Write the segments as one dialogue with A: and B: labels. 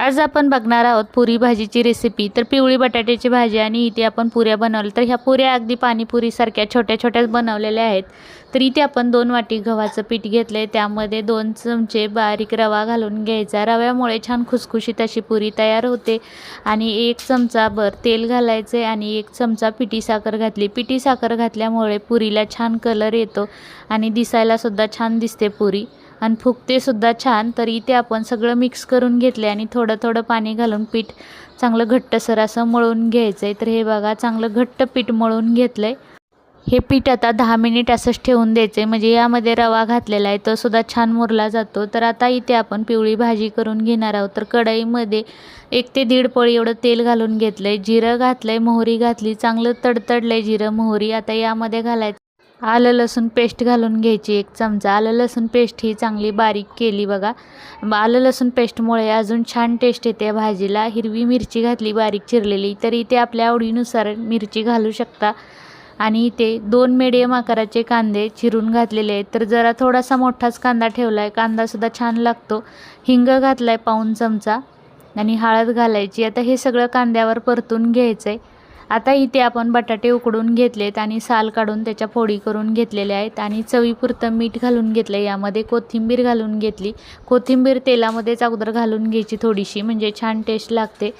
A: आज आपण बघणार आहोत पुरी भाजीची रेसिपी तर पिवळी बटाट्याची भाजी आणि इथे आपण पुऱ्या बनवल्या. तर ह्या पुऱ्या अगदी पाणीपुरीसारख्या छोट्या छोट्या बनवलेल्या आहेत. तर इथे आपण दोन वाटी गव्हाचं पीठ घेतलं आहे त्यामध्ये दोन चमचे बारीक रवा घालून घ्यायचा. रव्यामुळे छान खुसखुशीत अशी पुरी तयार होते. आणि एक चमचा भर तेल घालायचे आणि एक चमचा पिठी साखर घातली. पिठी साखर घातल्यामुळे पुरीला छान कलर येतो आणि दिसायलासुद्धा छान दिसते पुरी. आणि फुगतेसुद्धा छान तर इथे आपण सगळं मिक्स करून घेतले आणि थोडं थोडं पाणी घालून पीठ चांगलं घट्टसर असं मळून घ्यायचं आहे तर हे बघा चांगलं घट्ट पीठ मळून घेतलं आहे हे पीठ आता दहा मिनिट असंच ठेवून द्यायचं आहे म्हणजे यामध्ये रवा घातलेला आहे तो सुद्धा छान मुरला जातो. तर आता इथे आपण पिवळी भाजी करून घेणार आहोत. तर कढईमध्ये एक ते दीड पळी एवढं तेल घालून घेतलं आहे जिरं घातलं आहे मोहरी घातली. चांगलं तडतडलं आहे जिरं मोहरी. आता यामध्ये घालायचं आलं लसूण पेस्ट घालून घ्यायची एक चमचा. आलं लसूण पेस्ट ही चांगली बारीक केली बघा. आलं लसूण पेस्टमुळे अजून छान टेस्ट येते भाजीला. हिरवी मिरची घातली बारीक चिरलेली. तर इथे आपल्या आवडीनुसार मिरची घालू शकता. आणि इथे दोन मिडियम आकाराचे कांदे चिरून घातलेले आहेत. तर जरा थोडासा मोठाच कांदा ठेवला आहे कांदासुद्धा छान लागतो. हिंग घातला आहे पाऊन चमचा. आणि हळद घालायची. आता हे सगळं कांद्यावर परतून घ्यायचं आहे आता इथे आपण बटाटे उकडून घेतलेत आणि साल काढून त्याच्या फोडी करून घेतलेल्या आहेत आणि चवीपुरतं मीठ घालून घेतलं यामध्ये कोथिंबीर घालून घेतली. कोथिंबीर तेलामध्येच अगोदर घालून घ्यायची थोडीशी म्हणजे छान टेस्ट लागते.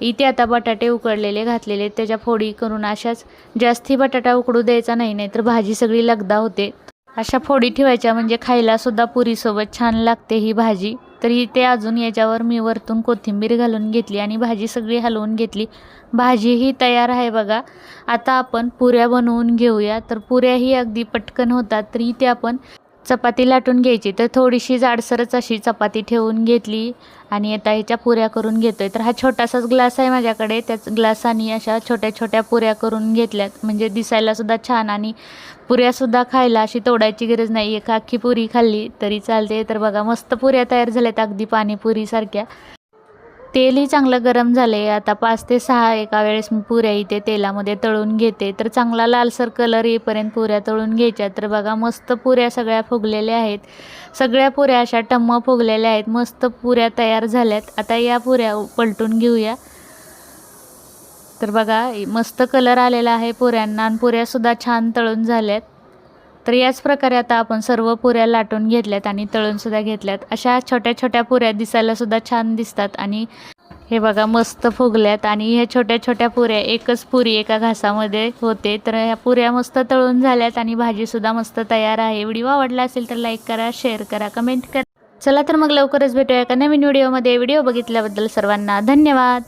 A: इथे आता बटाटे उकडलेले घातलेले आहेत. त्याच्या फोडी करून अशाच जास्ती बटाटा उकडू द्यायचा नाही नाहीतर भाजी सगळी लगदा होते. अशा फोडी ठेवायच्या म्हणजे खायलासुद्धा पुरीसोबत छान लागते ही भाजी. तर इथे अजून याच्यावर मी वरतून कोथिंबीर घालून घेतली आणि भाजी सगळी हलवून घेतली. भाजीही तयार आहे बघा. आता आपण पुऱ्या बनवून घेऊया. तर पुऱ्याही अगदी पटकन होतात तर इथे आपण चपाती लाटून घ्यायची. तर थोडीशी जाडसरच अशी चपाती ठेवून घेतली आणि आता ह्याच्या पुऱ्या करून घेतो आहे तर हा छोटासाच ग्लास आहे माझ्याकडे. त्याच ग्लासाने अशा छोट्या छोट्या पुऱ्या करून घेतल्यात. म्हणजे दिसायलासुद्धा छान आणि पुऱ्यासुद्धा खायला अशी तोडायची गरज नाही. एक अख्खी पुरी खाल्ली तरी चालते. तर बघा मस्त पुऱ्या तयार झाल्यात अगदी पाणीपुरीसारख्या. तेलही चांगलं गरम झालं आहे आता पाच ते सहा एका वेळेस मी पुऱ्या इथे तेलामध्ये तळून घेते. तर चांगला लालसर कलर येईपर्यंत पुऱ्या तळून घ्यायच्या. तर बघा मस्त पुऱ्या सगळ्या फुगलेल्या आहेत. सगळ्या पुऱ्या अशा टम्म फुगलेल्या आहेत. मस्त पुऱ्या तयार झाल्यात. आता या पुऱ्या पलटून घेऊया. तर बघा मस्त कलर आलेला आहे पुऱ्यांना. आणि पुऱ्यासुद्धा छान तळून झाल्यात. तर याच प्रकारे आता आपण सर्व पुऱ्या लाटून घेतल्यात आणि तळूनसुद्धा घेतल्यात. अशा छोट्या छोट्या पुऱ्या दिसायलासुद्धा छान दिसतात आणि हे बघा मस्त फुगल्यात आणि ह्या छोट्या छोट्या पुऱ्या एकच पुरी एका घासामध्ये होते. तर ह्या पुऱ्या मस्त तळून झाल्यात आणि भाजीसुद्धा मस्त तयार आहे. व्हिडिओ आवडला असेल तर लाईक करा शेअर करा कमेंट करा. चला तर मग लवकरच भेटूया एका नवीन व्हिडिओमध्ये. व्हिडिओ बघितल्याबद्दल सर्वांना धन्यवाद.